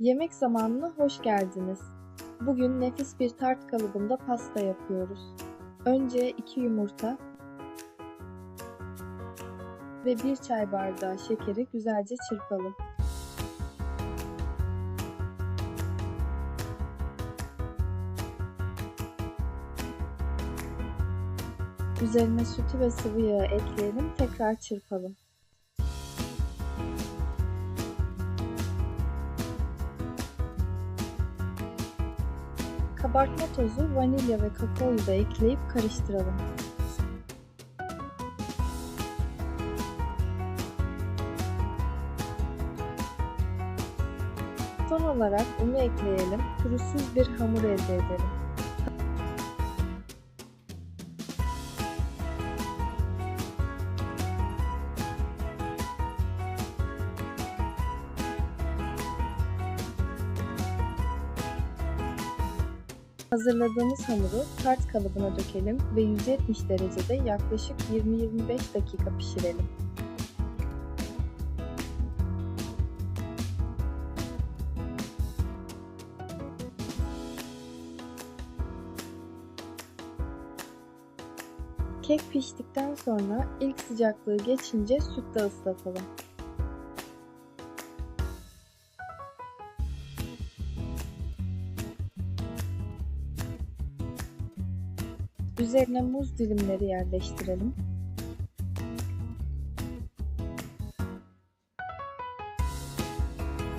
Yemek zamanına hoş geldiniz. Bugün nefis bir tart kalıbında pasta yapıyoruz. Önce 2 yumurta ve 1 çay bardağı şekeri güzelce çırpalım. Üzerine sütü ve sıvı yağı ekleyelim, tekrar çırpalım. Kabartma tozu, vanilya ve kakaoyu da ekleyip karıştıralım. Son olarak unu ekleyelim, pürüzsüz bir hamur elde edelim. Hazırladığımız hamuru tart kalıbına dökelim ve 170 derecede yaklaşık 20-25 dakika pişirelim. Kek piştikten sonra ilk sıcaklığı geçince sütle ıslatalım. Üzerine muz dilimleri yerleştirelim.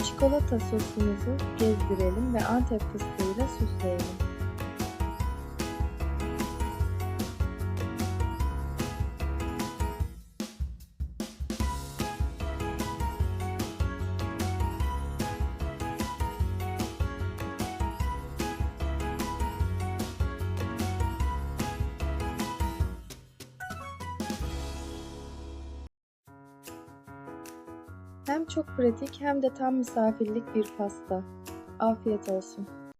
Çikolata sosumuzu gezdirelim ve antep fıstığıyla süsleyelim. Hem çok pratik hem de tam misafirlik bir pasta. Afiyet olsun.